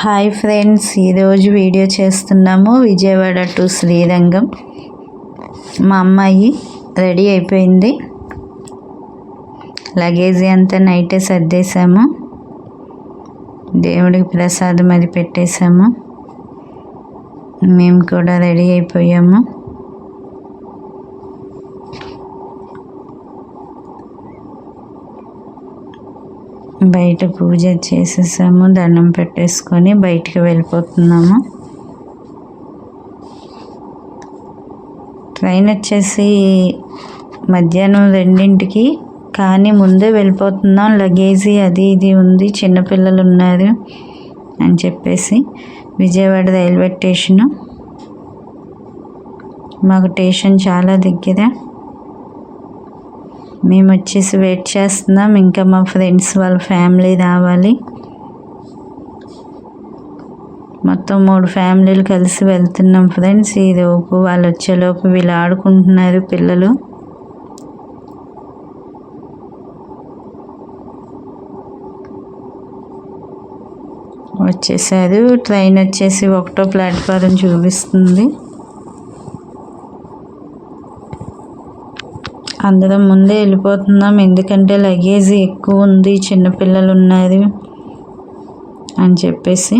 Hi friends ఈరోజు video చేస్తున్నాము Vijayawada to Srirangam. మా అమ్మాయి రెడీ అయిపోయింది. లగేజ్ అంతా నైటే సర్దేశాము. దేవుడికి ప్రసాదం అది పెట్టేశాము. మేము కూడా రెడీ అయిపోయాము. బయట పూజ చేసేసాము దండం పెట్టేసుకొని బయటికి వెళ్ళిపోతున్నాము. ట్రైన్ వచ్చేసి మధ్యాహ్నం రెండింటికి కానీ ముందే వెళ్ళిపోతున్నాం. లగేజీ అది ఇది ఉంది చిన్నపిల్లలు ఉన్నారు అని చెప్పేసి విజయవాడ రైల్వే స్టేషను. మాకు స్టేషన్ చాలా దగ్గర. మేము వచ్చేసి వెయిట్ చేస్తున్నాం. ఇంకా మా ఫ్రెండ్స్ వాళ్ళ ఫ్యామిలీ రావాలి. మొత్తం మూడు ఫ్యామిలీలు కలిసి వెళ్తున్నాం ఫ్రెండ్స్ ఈలోపు వాళ్ళు వచ్చేలోపు వీళ్ళు ఆడుకుంటున్నారు పిల్లలు. వచ్చేసారు. ట్రైన్ వచ్చేసి ఒకటో ప్లాట్ఫారం చూపిస్తుంది. అందరం ముందే వెళ్ళిపోతున్నాం. ఎందుకంటే లగేజ్ ఎక్కువ ఉంది చిన్నపిల్లలు ఉన్నారు అని చెప్పేసి.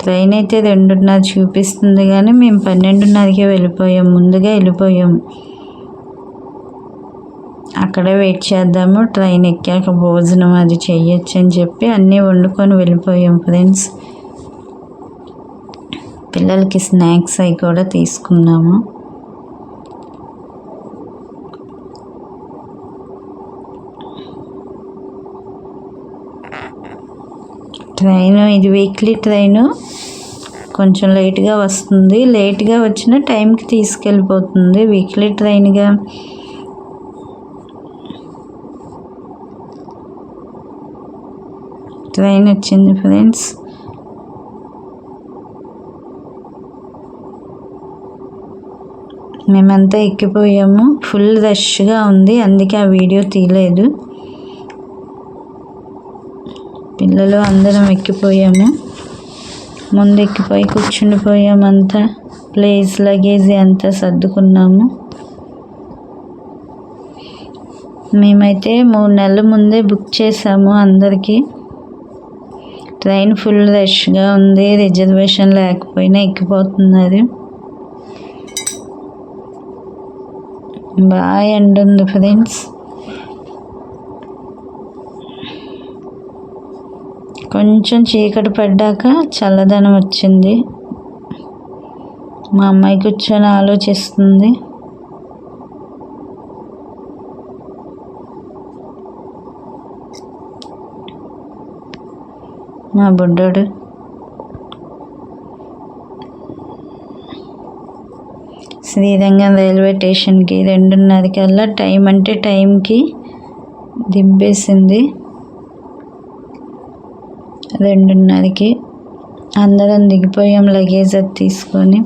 ట్రైన్ అయితే రెండున్నర చూపిస్తుంది కానీ మేము పన్నెండున్నరకే వెళ్ళిపోయాం. ముందుగా వెళ్ళిపోయాం. అక్కడే వెయిట్ చేద్దాము. ట్రైన్ ఎక్కాక భోజనం అది చేయొచ్చు అని చెప్పి అన్నీ వండుకొని వెళ్ళిపోయాం ఫ్రెండ్స్. పిల్లలకి స్నాక్స్ అవి కూడా తీసుకున్నాము. ట్రైన్ ఇది వీక్లీ ట్రైను కొంచెం లేట్గా వస్తుంది. లేట్గా వచ్చిన టైంకి తీసుకెళ్ళిపోతుంది వీక్లీ ట్రైన్గా ట్రైన్ వచ్చింది ఫ్రెండ్స్ మేమంతా ఎక్కిపోయాము. ఫుల్ రష్గా ఉంది. అందుకే ఆ వీడియో తీయలేదు. పిల్లలు అందరం ఎక్కిపోయాము. ముందు ఎక్కిపోయి కూర్చుండిపోయామంతా. ప్లేస్ లగేజ్ అంతా సర్దుకున్నాము. మేమైతే మూడు నెలల ముందే బుక్ చేసాము అందరికీ. ట్రైన్ ఫుల్ రష్గా ఉంది రిజర్వేషన్ లేకపోయినా ఎక్కిపోతున్నారు బాగా ఎండ ఉంది ఫ్రెండ్స్. కొంచెం చీకటి పడ్డాక చల్లదనం వచ్చింది. మా అమ్మాయి కూర్చొని ఆలోచిస్తుంది. మా బుడ్డోడు శ్రీరంగం రైల్వే స్టేషన్కి రెండున్నర కల్లా టైం అంటే టైంకి దింపేసింది. రెండున్నరకి అందరం దిగిపోయాం లగేజ్ అది తీసుకొని.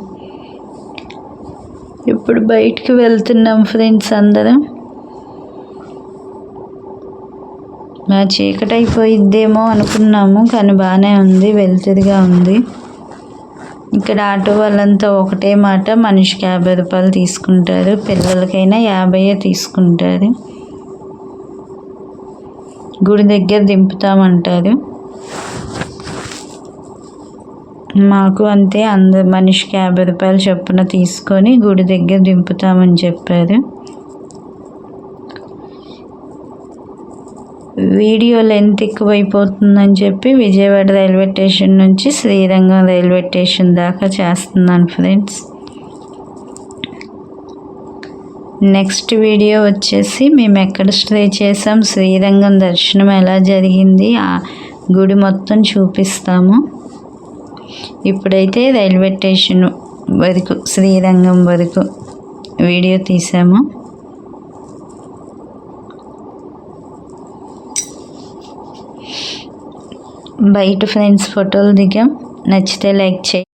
ఇప్పుడు బయటికి వెళ్తున్నాం ఫ్రెండ్స్ అందరం. మా చీకటి అయిపోయిద్దేమో అనుకున్నాము కానీ బాగానే ఉంది వెలుతురుగా ఉంది. ఇక్కడ ఆటో వాళ్ళంతా ఒకటే మాట మనిషికి యాభై రూపాయలు తీసుకుంటారు పిల్లలకైనా యాభై తీసుకుంటారు. గుడి దగ్గర దింపుతామంటారు. మాకు అంతే అంద మనిషికి యాభై రూపాయలు చొప్పున తీసుకొని గుడి దగ్గర దింపుతామని చెప్పారు. వీడియో లెంత్ ఎక్కువైపోతుందని చెప్పి విజయవాడ రైల్వే స్టేషన్ నుంచి శ్రీరంగం రైల్వే స్టేషన్ దాకా చేస్తున్నాను ఫ్రెండ్స్. నెక్స్ట్ వీడియో వచ్చేసి మేము ఎక్కడ స్టే చేసాం శ్రీరంగం దర్శనం ఎలా జరిగింది ఆ గుడి మొత్తం చూపిస్తాము. ఇప్పుడైతే రైల్వే స్టేషన్ వరకు శ్రీరంగం వరకు వీడియో తీసాము. బయట ఫ్రెండ్స్ ఫోటోలు దిగాం. నచ్చితే లైక్ చేయి